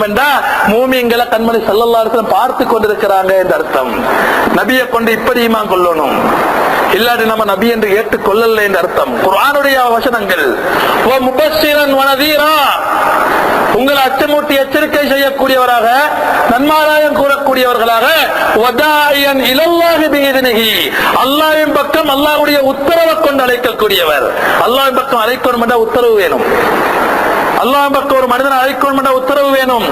இருக்கும் என்றா மூமியங்களை கண்மணி சல்லல்லாஹு பார்த்து கொண்டிருக்கிறாங்க என்று அர்த்தம். நபியை கொண்டு இப்படி ஈமான் கொள்ளணும். இல்லாட்டி நம்ம நபி என்று ஏற்றுக் கொள்ளல என்று அர்த்தம். குரானுடைய வசனங்கள் ஓ முபஸ்ஸிரன் வனதீரா உங்களை அச்சமூட்டி எச்சரிக்கை செய்யக்கூடியவராக நன்மாராயம் கூறக்கூடியவர்களாக அல்லாவின் பக்கம் அல்லாவுடைய உத்தரவை கொண்டு அழைக்கக்கூடியவர். அல்லாவின் பக்கம் அழைக்கணும் என்ற உத்தரவு வேணும். அல்லாஹ் பக்கம் ஒரு மனிதனை அழைக்கணும் என்ற உத்தரவு வேணும்.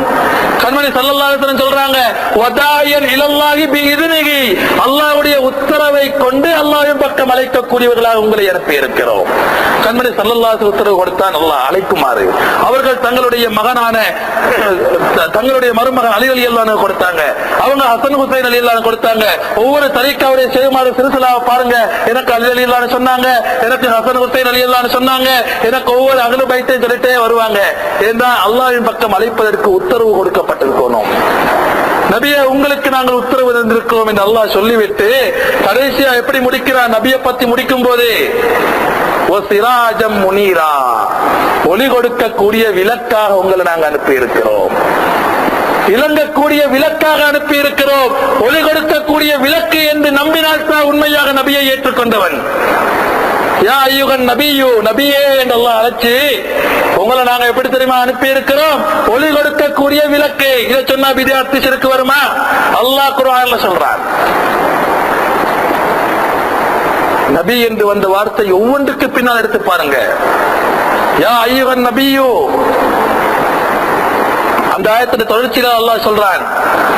கண்மணி சல்லல்லாஹு சொல்றாங்க வதாயன் இலல்லாஹி பிஇذنஹி அல்லாஹ்வுடைய உத்தரவை கொண்டு அல்லாஹ்வின் பக்கம் அழைக்கக்கூடியவர்களாக உங்களை அனுப்பி இருக்கிறோம் கண்மணி சல்லல்லாஹு உத்தரவு கொடுத்தான் அல்லாஹ் அழைக்குமாறு. அவர்கள் தங்களுடைய மகனான தங்களுடைய மருமகன் அலி அலி அல்லாஹ் கொடுத்தாங்க. அவங்க ஹசன் ஹுசைன் அலி அல்லாஹ் கொடுத்தாங்க. ஒவ்வொரு தரிக்காவுடைய செய்யுமாறு சிறுசிலாவை பாருங்க. எனக்கு அலி அலி அல்லாஹ் சொன்னாங்க எனக்கு ஹசன் ஹுசைன் அலி அல்லாஹ்னு சொன்னாங்க எனக்கு ஒவ்வொரு அகல பைத்தையும் சொல்லிட்டே வருவாங்க. ஏன்னா அல்லாஹ்வின் பக்கம் அழைப்பதற்கு உத்தரவு கொடுக்கப்பட்டிருக்கணும். நபிய உங்களுக்கு நாங்கள் உத்தரவு தந்திருக்கிறோம் என்று அல்லாஹ் சொல்லிவிட்டு கடைசியா எப்படி முடிக்கிறார் நபிய பத்தி முடிக்கும் போது சிராஜம் முனீரா ஒளி கொடுக்கக்கூடிய விளக்காக உங்களை நாங்கள் அனுப்பி இருக்கிறோம் இலங்கக்கூடிய விளக்காக அனுப்பி இருக்கிறோம் ஒளி கொடுக்கக்கூடிய விளக்கு என்று நம்பினால் தான் உண்மையாக நபியை ஏற்றுக்கொண்டவன். யா ஐயுகன் நபியு நபியே என்று எல்லாம் அழைச்சு உங்களை நாங்க எப்படி தெரியுமா அனுப்பி இருக்கிறோம் ஒளி கொடுக்கக்கூடிய விளக்கு. இதை சொன்னா வித்யார்த்தி சிறுக்கு வருமா? அல்லாஹ் குர்ஆன்ல சொல்றான். நபி என்று வந்த வார்த்தை ஒவ்வொன்றுக்கு பின்னால் எடுத்து பாருங்க. யா ஐயுகன் நபியு அந்த ஆயத்துல தொடர்ச்சியில அல்லாஹ் சொல்றான்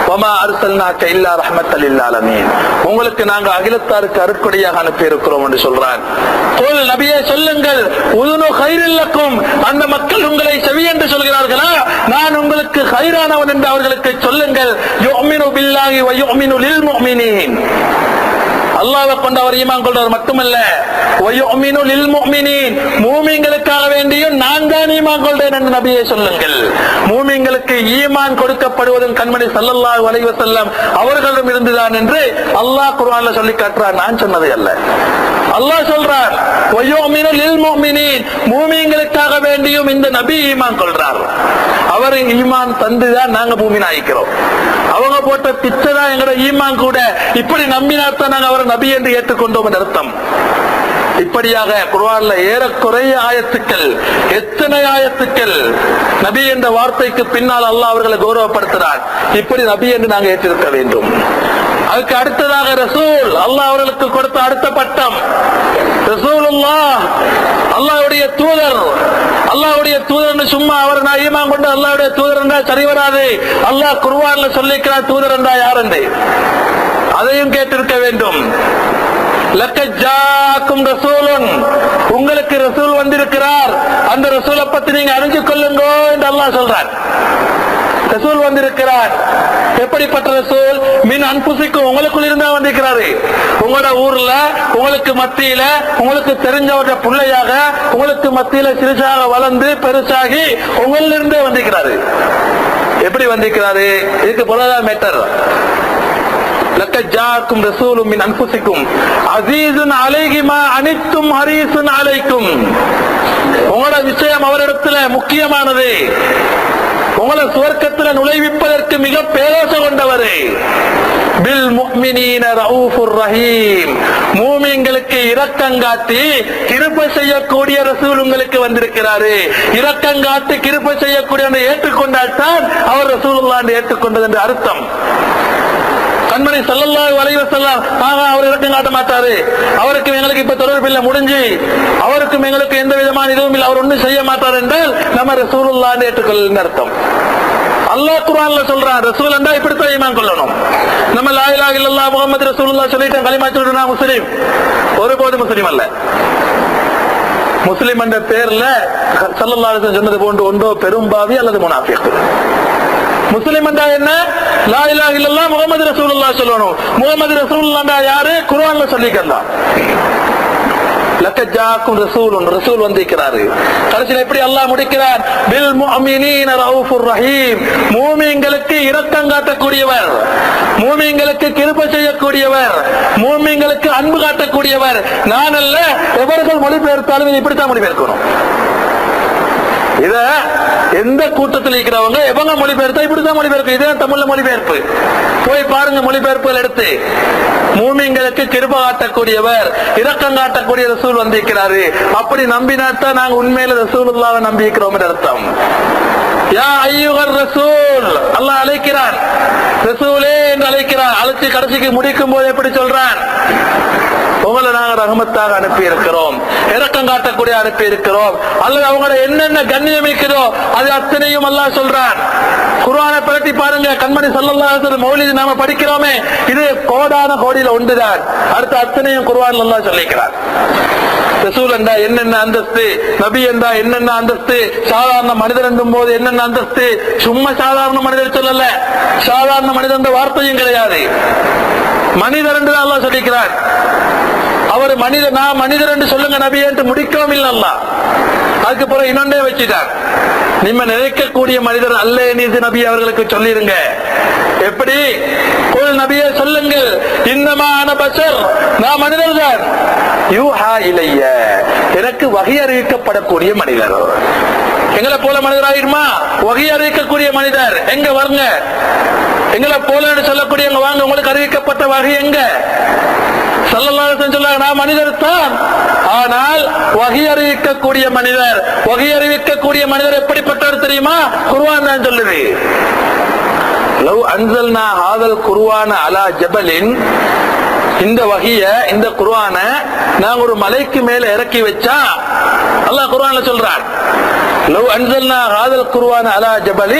வமா அர்சல்னாக்க இல்லா ரஹ்மத்தல் இல்லாலமீன் உங்களுக்கு நாங்க அகிலத்தாருக்கு அருட்கொடையாக அனுப்பி இருக்கிறோம் என்று சொல்றான். கோல் நபியே சொல்லுங்கள் உதுனு ஹைரில்லக்கும் அந்த மக்கள் உங்களை செவி என்று சொல்கிறார்களா? நான் உங்களுக்கு ஹைரானவன் என்று அவர்களுக்கு சொல்லுங்கள் யோமினு பில்லாகி வ லில் முஃமினீன் அல்லாஹ் கொண்டு அவர் ஈமான் கொண்டவர் மட்டுமல்ல. வயுமினு லில் முஃமினீன் மூமின்களுக்காக வேண்டியும் நான் தான் ஈமான் கொள்றேன் என்று நபியை சொல்லுங்கள். மூமிங்களுக்கு ஈமான் கொடுக்கப்படுவதும் கண்மணி சல்லல்லா வலைவசல்லம் அவர்களிடம் இருந்துதான் என்று அல்லாஹ் குர்ஆன்ல சொல்லி காட்டுறார் நான் சொன்னது அல்ல. அல்லாஹ் சொல்றார் வயுமினு லில் முஃமினீன் மூமின்களுக்காக வேண்டியும் இந்த நபி ஈமான் கொள்றார். அவர் ஈமான் தந்துதான் நாங்க பூமி ஆயிக்கிறோம். அவங்க போட்ட பிச்சை தான் எங்களோட ஈமான் கூட. இப்படி நம்பினாத்தான் நாங்க அவரை நபி என்று ஏற்றுக்கொண்டோம் என்று அர்த்தம். இப்படியாக குர்ஆன்ல ஏறக்குறைய ஆயத்துக்கள் எத்தனை ஆயத்துக்கள் நபி என்ற வார்த்தைக்கு பின்னால் அல்லாஹ் அவர்களை கௌரவப்படுத்துறார். இப்படி நபி என்று நாங்க ஏற்றிருக்க வேண்டும். அதுக்கு அடுத்ததாக ரசூல் அல்லாஹ் அவர்களுக்கு கொடுத்த அடுத்த பட்டம். ரசூலுல்லாஹ் அல்லாஹ்வுடைய தூதர். அல்லாஹ்வுடைய தூதர்னு சும்மா அவர் நான் ஈமா கொண்டு அல்லாஹ்வுடைய தூதர் என்றா சரி வராது. அல்லாஹ் குர்ஆன்ல சொல்லிக்கிறார் தூதர் என்றா யார் என்று அதையும் கேட்டிருக்க வேண்டும். லக்கஜாக்கும் ஜாக்கும் உங்களுக்கு ரசூல் வந்திருக்கிறார். அந்த ரசூலை பத்தி நீங்க அறிஞ்சு கொள்ளுங்க என்று அல்லாஹ் சொல்றார். ரசூல் வந்திருக்கிறார். எப்படிப்பட்ட ரசூல்? மின் அன்புசிக்கும் உங்களுக்குள் இருந்தா வந்திருக்கிறாரு. உங்களோட ஊர்ல உங்களுக்கு மத்தியில உங்களுக்கு தெரிஞ்சவர பிள்ளையாக உங்களுக்கு மத்தியில சிறுசாக வளர்ந்து பெருசாகி உங்களில் இருந்தே வந்திருக்கிறாரு. எப்படி வந்திருக்கிறாரு? இதுக்கு பொருளாதார மேட்டர் லக்கஜாக்கும் ரசூலும் மின் அன்புசிக்கும். அசீசன் அலைகிமா அனைத்தும் ஹரீசுன் அலைக்கும். உங்களோட விஷயம் அவரிடத்துல முக்கியமானது. உங்களை சுவர்க்கத்தில் நுழைவிப்பதற்கு மிக பேரோசை கொண்டவரே. பில் முக்மினீன ரவுஃபுர் ரஹீம் மூமின்களுக்கு இரக்கங்காட்டி கிருபை செய்யக்கூடிய ரசூல் உங்களுக்கு வந்திருக்கிறாரு. இரக்கங்காட்டி கிருப்ப செய்யக்கூடிய ஏற்றுக்கொண்டால் தான் அவர் ரசூல் ஏற்றுக்கொண்டது என்று அர்த்தம். கண்மணி செல்லல்லா வளைவ செல்லாம் ஆக அவர் இறக்கம் காட்ட மாட்டாரு. அவருக்கு எங்களுக்கு இப்ப தொடர்பு இல்லை முடிஞ்சு. அவருக்கும் எங்களுக்கு எந்த விதமான இதுவும் இல்லை அவர் ஒண்ணும் செய்ய மாட்டார் என்றால் நம்ம ரசூலுல்லா ஏற்றுக்கொள்ள அர்த்தம். அல்லாஹ் குரான்ல சொல்றான் ரசூல் என்றா இப்படித்தான் ஈமான் கொள்ளணும். நம்ம லாயிலா இல்லல்லா முகமது ரசூலுல்லா சொல்லிட்டு சொல்லிட்டேன் கலிமா சொல்லிட்டு முஸ்லீம்? ஒருபோது முஸ்லீம் அல்ல. முஸ்லிம் என்ற பேர்ல சல்லல்லாஹு சொன்னது போன்று ஒன்றோ பெரும்பாவி அல்லது முனாஃபிக். முஸ்லிம் என்றா என்ன? லா இலாஹ இல்லல்லா முகமது ரசூலுல்லாஹ் சொல்லணும். முகமது ரசூலுல்லாஹ் யாரு? குர்ஆன்ல சொல்லிக்கலாம் லக்கஜாக்கும் ரசூலுன். ரசூல் வந்திருக்கிறாரு. கடைசியில் எப்படி அல்லாஹ் முடிக்கிறார்? பில் முஅமினீன ரவுஃபுர் ரஹீம். மூமிங்களுக்கு இரக்கம் காட்டக்கூடியவர். மூமிங்களுக்கு கிருப செய்யக்கூடியவர். மூமிங்களுக்கு அன்பு காட்டக்கூடியவர். நான் அல்ல எவர்கள் மொழிபெயர்த்தாலும் இப்படித்தான் மொழிபெயர்க்கணும். இத எந்த கூட்டத்தில் இருக்கிறவங்க எவங்க மொழிபெயர்த்தா இப்படிதான் மொழிபெயர்ப்பு இதுதான் தமிழ்ல மொழிபெயர்ப்பு. போய் பாருங்க மொழிபெயர்ப்புகள் எடுத்து. மூமிங்களுக்கு கிருப காட்டக்கூடியவர் இரக்கம் காட்டக்கூடிய ரசூல் வந்திருக்கிறாரு. அப்படி நம்பினாத்தான் நாங்க உண்மையில ரசூலுல்லாவை நம்பி இருக்கிறோம் என்று அர்த்தம். யா ஐயுகர் ரசூல் அல்லாஹ் அழைக்கிறான் ரசூலே என்று அழைக்கிறான் அழைச்சி கடைசிக்கு முடிக்கும் போது எப்படி சொல்றான் உங்களை நாங்க ரகமத்தாக அனுப்பி இருக்கிறோம் இரக்கம் காட்டக்கூடிய அனுப்பி இருக்கிறோம் அல்லது அவங்கள என்னென்ன கண்ணியம் இருக்குதோ அது அத்தனையும் அல்லா சொல்றான். குர்ஆனை பரட்டி பாருங்க. கண்மணி சல்லல்லாஹு மௌலிது நாம படிக்கிறோமே. இது கோடான கோடியில ஒன்றுதான். அடுத்து அத்தனையும் குருவான் அல்லாஹ் சொல்லிக்கிறார் ரசூல் என்றா என்னென்ன அந்தஸ்து? நபி என்றா என்னென்ன அந்தஸ்து? சாதாரண மனிதர் என்றும் போது என்னென்ன அந்தஸ்து? சும்மா சாதாரண மனிதர் சொல்லல. சாதாரண மனிதன் வார்த்தையும் கிடையாது. மனிதர் என்று தான் சொல்லிக்கிறார். அவர் மனிதர் நான் மனிதர் என்று சொல்லுங்க நபி என்று முடிக்கவும் இல்லை அதுக்கு பிறகு இன்னொன்றே வச்சுட்டார். நிம்ம நினைக்கக்கூடிய மனிதர் அல்ல நீது நபி அவர்களுக்கு சொல்லிருங்க. எப்படி? குல் நபியை சொல்லுங்கள். இன்னமான பசர் நான் மனிதர் தான். யூஹா இலைய. எனக்கு வகை அறிவிக்கப்படக்கூடிய மனிதர். எங்களை போல மனிதராயிருமா வகை அறிவிக்கக்கூடிய மனிதர். எங்க வருங்க? எங்களை போல சொல்லக்கூடிய வாங்க. உங்களுக்கு அறிவிக்கப்பட்ட வகை எங்க? சல்லல்லாஹு நான் மனிதர் தான். ஆனால் வகை அறிவிக்கக்கூடிய மனிதர். வகை அறிவிக்கக்கூடிய மனிதர் எப்படிப்பட்டவர் தெரியுமா? குருவான் தான் சொல்லுது. லவ் அன்சல்னா ஹாதல் குருவான அலா ஜபலின் இந்த வகைய இந்த குர்ஆன நான் ஒரு மலைக்கு மேல இறக்கி வச்சா அல்லாஹ் குர்ஆன்ல சொல்றான் لو أنزلنا هذا القرآن على جبل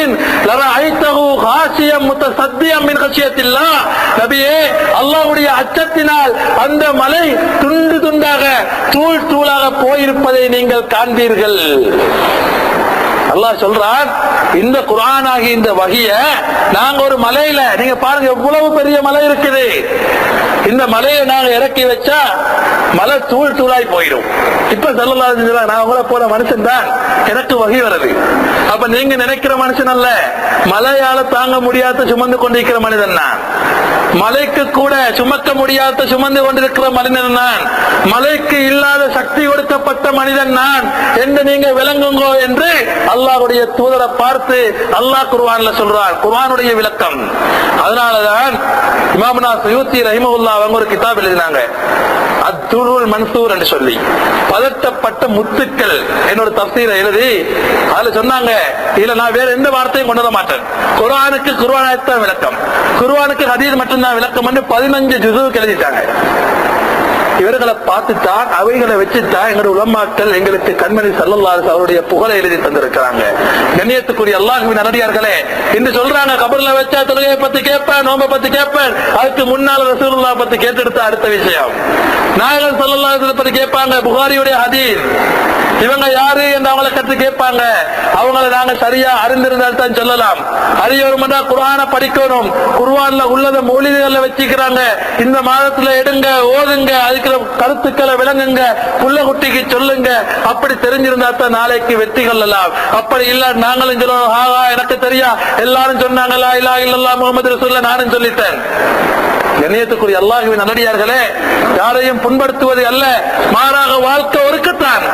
لرأيته خاشيا متصديا من خشية الله நபியே அல்லாஹ்வுடைய அச்சத்தினால் அந்த மலை துண்டு துண்டாக தூள் தூளாக போயிருப்பதை நீங்கள் காண்பீர்கள் அல்லாஹ் சொல்றான் இந்த குரான் ஆகிய இந்த வகைய நாங்க ஒரு மலையில நீங்க பாருங்க எவ்வளவு பெரிய மலை இருக்குது. இந்த மலையை நாங்க இறக்கி வச்சா மலை தூள் தூளாய் போயிடும். இப்ப சொல்லலாம் நான் உங்களை போல மனுஷன் தான். எனக்கு வகை வருது. அப்ப நீங்க நினைக்கிற மனுஷன் அல்ல. மலையால தாங்க முடியாத சுமந்து கொண்டிருக்கிற மனிதன் நான். மலைக்கு கூட சுமக்க முடியாத சுமந்து கொண்டிருக்கிற மனிதன் நான். மலைக்கு இல்லாத சக்தி கொடுக்கப்பட்ட மனிதன் நான். என்று நீங்க விளங்குங்கோ என்று அல்லாஹுடைய தூதரை பார்த்து அல்லாஹ் குர்வான்ல சொல்றார். குர்வானுடைய விளக்கம். அதனாலதான் இமாமனா சுயூத்தி ரஹிமவுல்லா அவங்க ஒரு கிதாப் எழுதினாங்க. அத்துருள் மன்சூர் என்று சொல்லி. பதட்டப்பட்ட முத்துக்கள். என்னோட தப்சீரை எழுதி அதுல சொன்னாங்க இதுல நான் வேற எந்த வார்த்தையும் கொண்டு வர மாட்டேன். குர்ஆனுக்கு குர்ஆனாயத்தான் விளக்கம். குர்ஆனுக்கு ஹதீஸ் மட்டும்தான் விளக்கம் என்று பதினஞ்சு ஜுசுவுக்கு எழுதிட்டாங்க. இவர்களை பார்த்துத்தான் அவைகளை வச்சுத்தான் எங்களுடைய உலமாக்கள் எங்களுக்கு கண்மணி சல்லல்லாஹு அவருடைய புகழை எழுதி தந்திருக்கிறாங்க. கண்ணியத்துக்குரிய அல்லாஹுவின் நல்லடியார்களே என்று சொல்றாங்க கபர்ல வச்சா தொழுகையை பத்தி கேட்பேன் நோம்ப பத்தி கேட்பேன் அதுக்கு முன்னால ரசூலுல்லாஹ் பத்தி கேட்டெடுத்த அடுத்த விஷயம். நாயகன் சல்லல்லாஹு பத்தி கேட்பாங்க புகாரியுடைய ஹதீஸ். இவங்க யாரு என்று அவங்களை கற்று கேட்பாங்க. அவங்கள நாங்க சரியா அறிந்திருந்தால் தான் சொல்லலாம். அறியவரும் குரான படிக்கணும். குருவான்ல உள்ளத மொழிகளை வச்சுக்கிறாங்க. இந்த மாதத்துல எடுங்க ஓதுங்க அதுக்கு கருத்துக்களை விளங்குங்க புள்ள குட்டிக்கு சொல்லுங்க. அப்படி தெரிஞ்சிருந்தா தான் நாளைக்கு வெற்றி கொள்ளலாம். அப்படி இல்ல நாங்களும் சொல்லுவோம் ஆஹா எனக்கு தெரியா. எல்லாரும் சொன்னாங்களா இல்லா இல்லல்லா முகமது ரசூல்ல நானும் சொல்லிட்டேன். கண்ணியத்துக்குரிய அல்லாஹுவின் நல்லடியார்களே யாரையும் புண்படுத்துவது அல்ல மாறாக வாழ்க்கை ஒருக்கத்தான்.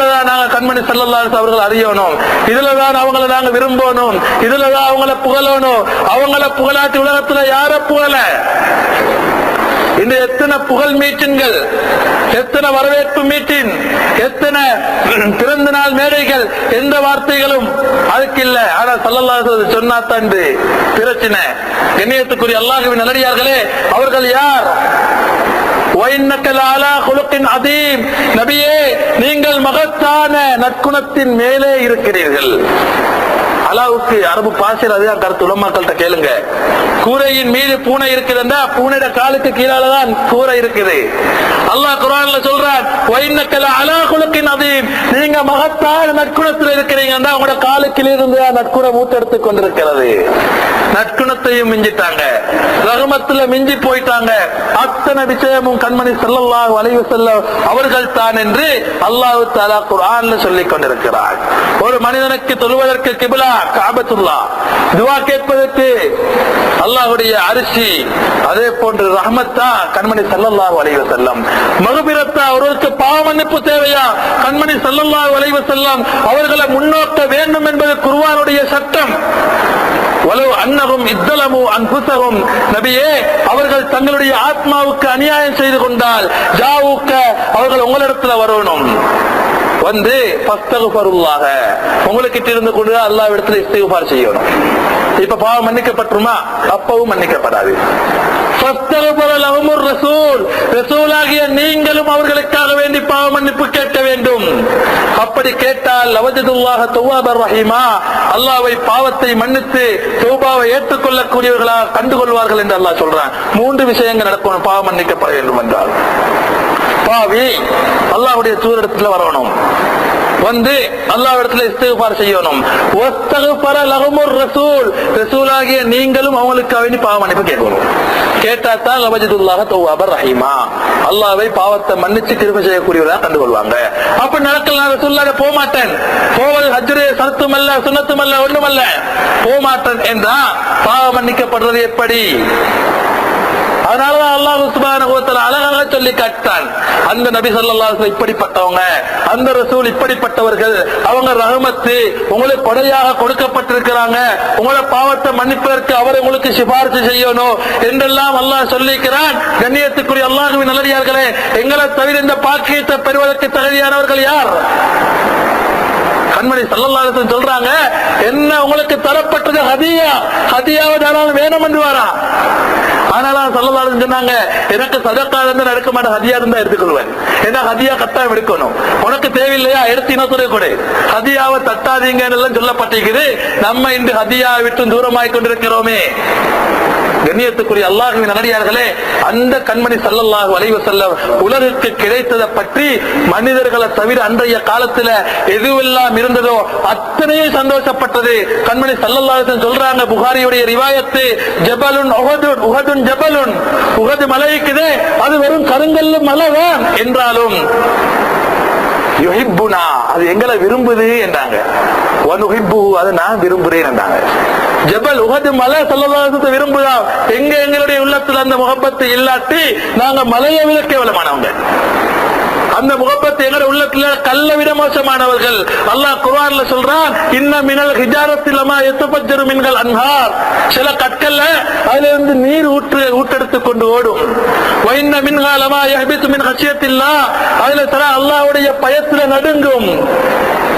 இதுலதான் நாங்க கண்மணி செல்லல்லாஸ் அவர்கள் அறியணும். இதுலதான் அவங்கள நாங்க விரும்பணும். இதுலதான் அவங்கள புகழணும். அவங்கள புகழாட்டி உலகத்துல யார புகழ இந்த எத்தனை புகழ் மீட்டின்கள் எத்தனை வரவேற்பு மீட்டின் எத்தனை பிறந்த நாள் மேடைகள் எந்த வார்த்தைகளும் அதுக்கு இல்ல. ஆனா சல்லல்லாஹு சொன்னா தான் பிரச்சனை. கண்ணியத்துக்குரிய அல்லாஹுவின் நல்லடியார்களே அவர்கள் யார்? அதீம் நபியே நீங்கள் மகத்தான நற்குணத்தின் மேலே இருக்கிறீர்கள். அலாவுக்கு அரபு பாசில் அதுதான் கருத்து உலமாக்கள்கிட்ட கேளுங்க. கூரையின் மீது பூனை இருக்குதுன்னா பூனையோட காலுக்கு கீழாலதான் கூரை இருக்குது. அல்லாஹ் குரான்ல சொல்றான் நீங்க மகத்தான நற்குணத்துல இருக்கிறீங்கன்னா உங்களோட காலுக்கிலிருந்து நற்குணம் மூத்தெடுத்து கொண்டிருக்கிறது. நற்குணத்தையும் மிஞ்சிட்டாங்க. ரகமத்துல மிஞ்சி போயிட்டாங்க. அத்தனை விஷயமும் கண்மணி செல்லல்லா வளைவு செல்ல அவர்கள் தான் என்று அல்லாஹு தாலா குரான் சொல்லிக் கொண்டிருக்கிறார். ஒரு மனிதனுக்கு தொழுவதற்கு கிபிலா காபத்துல்லா. துவா கேட்பதற்கு அல்லாஹுடைய அரிசி. அதே போன்று ரஹமத்தா கண்மணி செல்லல்லா வளைவு செல்லம் மகுபிரத்தா அவர்களுக்கு பாவ மன்னிப்பு தேவையா? கண்மணி செல்லல்லா வளைவு செல்லம் அவர்களை முன்னோக்க வேண்டும் என்பதற்கு அன்புசகும் நபியே அவர்கள் தங்களுடைய ஆத்மாவுக்கு அநியாயம் செய்து கொண்டால் ஜாவுக்க அவர்கள் உங்களிடத்துல வரணும். வந்து உங்களுக்கு உங்களுக்கிட்ட இருந்து கொண்டு அல்லாஹ் இடத்துல இஸ்திகுபார் செய்யணும். இப்ப பாவம் மன்னிக்கப்பட்டுமா அப்பவும் மன்னிக்கப்படாது. நீங்களும் அவர்களுக்காக வேண்டி பாவ மன்னிப்பு கேட்க வேண்டும். அப்படி கேட்டால் அவஜதுல்லாக துவாபர் ரஹீமா அல்லாவை பாவத்தை மன்னித்து தௌபாவை ஏற்றுக்கொள்ளக்கூடியவர்களாக கண்டுகொள்வார்கள் என்று அல்லாஹ் சொல்றான். மூன்று விஷயங்கள் நடக்கும் பாவ மன்னிக்கப்பட வேண்டும் என்றால். பாவி அல்லாஹுடைய சூரிடத்தில் வரணும். வந்து அல்லாஹ் இடத்துல செய்யணும். வஸ்தகுபர லஹுமுர் ரசூல். ரசூலாகிய நீங்களும் அவங்களுக்கு வேண்டி பாவ மன்னிப்பு கேட்கணும். கேட்டா தான் லவஜதுல்லாஹ தௌவாபர் ரஹீமா. அல்லாவை பாவத்தை மன்னிச்சு கிருபை செய்யக்கூடியவர்களாக கண்டுகொள்வாங்க. அப்ப நடக்கலாம் ரசூல்லாக போக மாட்டேன் போவது ஹஜ்ரு சரத்தும் அல்ல சுனத்தும் அல்ல ஒண்ணுமல்ல. போக மாட்டேன் என்றா பாவம் மன்னிக்கப்படுறது எப்படி? அதனாலதான் அல்லாஹ் சுப்ஹானஹு அழகாக சொல்லி காட்டான் அந்த நபி ஸல்லல்லாஹு இப்படிப்பட்டவங்க அந்த ரசூல் இப்படிப்பட்டவர்கள் அவங்க ரகமத்து உங்களுக்கு கொடையாக கொடுக்கப்பட்டிருக்கிறாங்க. உங்களை பாவத்தை மன்னிப்பதற்கு அவர் உங்களுக்கு சிபாரிசு செய்யணும் என்றெல்லாம் அல்லாஹ் சொல்லிக்கிறான். கண்ணியத்துக்குரிய அல்லாஹுவின் நல்லடியார்களே எங்களை தவிர இந்த பாக்கியத்தை பெறுவதற்கு தகுதியானவர்கள் யார்? கண்மணி சல்லல்லாஹு சொல்றாங்க என்ன உங்களுக்கு தரப்பட்டது ஹதியா? ஹதியாவை தாராளம் வேணும் என்று வாரா. ஆனாலும் சல்லல்லாஹு சொன்னாங்க எனக்கு சதக்கா இருந்தா எடுக்க மாட்டேன் ஹதியா இருந்தா எடுத்துக்கொள்வேன். ஏன்னா ஹதியா கட்டாயம் எடுக்கணும். உனக்கு தேவையில்லையா? எடுத்து இன்னொரு கொடு. ஹதியாவை தட்டாதீங்கன்னு எல்லாம் சொல்லப்பட்டிருக்குது. நம்ம இன்று ஹதியா விட்டு தூரமாய் கொண்டிருக்கிறோமே. கண்ணியத்துக்குரிய அல்லாஹுவின் நடிகார்களே அந்த கண்மணி சல்லல்லாஹு அலைஹி வஸல்லம் உலகுக்கு கிடைத்ததை பற்றி மனிதர்களை தவிர அன்றைய காலத்துல எதுவெல்லாம் இருந்ததோ அத்தனையும் சந்தோஷப்பட்டது. கண்மணி சல்லல்லாஹு சொல்றாங்க புகாரியுடைய ரிவாயத்து ஜபலுன் உகதுன் உகதுன் ஜபலுன் உகது மலைக்குது அது வெறும் கருங்கல்லு மலைதான் என்றாலும் யுஹிப்புனா அது எங்களை விரும்புது என்றாங்க. வனுஹிப்பு அது நான் விரும்புறேன் என்றாங்க. ஜபல் உகது மலை சொல்லலாசத்தை விரும்புதான் எங்க எங்களுடைய உள்ளத்துல அந்த முகப்பத்தை இல்லாட்டி நாங்க மலையை விட கேவலமானவங்க அந்த முகப்பத்தை எங்க உள்ளத்துல கல்ல விட மோசமானவர்கள். அல்லாஹ் குர்ஆன்ல சொல்றான் இன்ன மினல் ஹிஜாரத்திலமா எத்தப்பஜரு மின்கள் அன்ஹார். சில கற்கல்ல அதுல இருந்து நீர் ஊற்று ஊட்டெடுத்து கொண்டு ஓடும். வைன்ன மின்காலமா யஹ்பித்து மின் ஹஷியத்தில்லா. அதுல சில அல்லாஹ்வுடைய பயத்துல நடுங்கும்.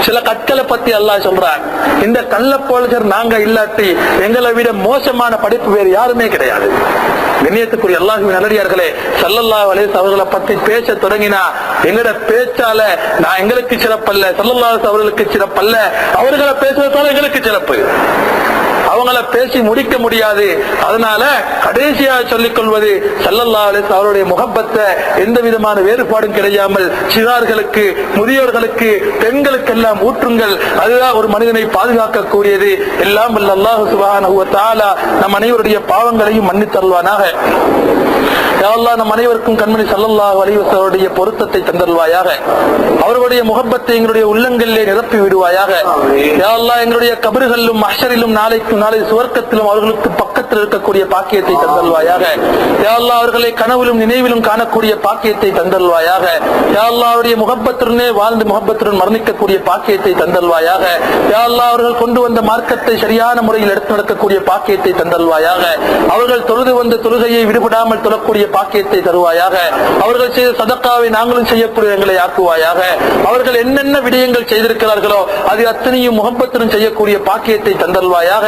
சில கற்களை பத்தி அல்லாஹ் சொல்றான் இந்த கள்ள போலஜர் நாங்க இல்லாட்டி எங்களை விட மோசமான படிப்பு வேறு யாருமே கிடையாது. கண்ணியத்துக்குரிய அல்லாஹுவின் நல்லடியார்களே சல்லல்லா அலைஹி அவர்களை பத்தி பேச தொடங்கினா எங்கட பேச்சால நான் எங்களுக்கு சிறப்பல்ல சல்லல்லா அவர்களுக்கு சிறப்பல்ல அவர்களை பேசுறதால எங்களுக்கு சிறப்பு. அவங்கள பேசி முடிக்க முடியாது. அதனால கடைசியா சொல்லிக் கொள்வது சல்லல்லா அலிஸ் அவருடைய முகப்பத்தை எந்த விதமான வேறுபாடும் கிடையாமல் சிறார்களுக்கு முதியோர்களுக்கு பெண்களுக்கெல்லாம் ஊற்றுங்கள். அதுதான் ஒரு மனிதனை பாதுகாக்கக்கூடியது. எல்லாம் அல்லாஹு சுபான நம் அனைவருடைய பாவங்களையும் மன்னித்தருள்வானாக யா நம் அனைவருக்கும் கண்மணி சல்லல்லாஹ் அலைஹி பொருத்தத்தை தந்தருள்வாயாக. அவருடைய முகப்பத்தை எங்களுடைய உள்ளங்களிலே நிரப்பி விடுவாயாக. யா எங்களுடைய கபறுகளிலும் அஷரிலும் நாளைக்கு நாளை சுவர்க்கத்திலும் அவர்களுக்கு பக்கத்தில் இருக்கக்கூடிய பாக்கியத்தை தந்தல்வாயாக. யாழ்லா அவர்களை கனவிலும் நினைவிலும் காணக்கூடிய பாக்கியத்தை தந்தல்வாயாக. யாழ்லா அவருடைய முகப்பத்துடனே வாழ்ந்து முகப்பத்துடன் மரணிக்கக்கூடிய பாக்கியத்தை தந்தல்வாயாக. யாழ்லா அவர்கள் கொண்டு வந்த மார்க்கத்தை சரியான முறையில் எடுத்து நடக்கக்கூடிய பாக்கியத்தை தந்தல்வாயாக. அவர்கள் தொழுது வந்த தொழுகையை விடுபடாமல் தொழக்கூடிய பாக்கியத்தை தருவாயாக. அவர்கள் செய்த சதக்காவை நாங்களும் செய்யக்கூடிய எங்களை ஆக்குவாயாக. அவர்கள் என்னென்ன விடயங்கள் செய்திருக்கிறார்களோ அது அத்தனையும் முகப்பத்துடன் செய்யக்கூடிய பாக்கியத்தை தந்தல்வாயாக.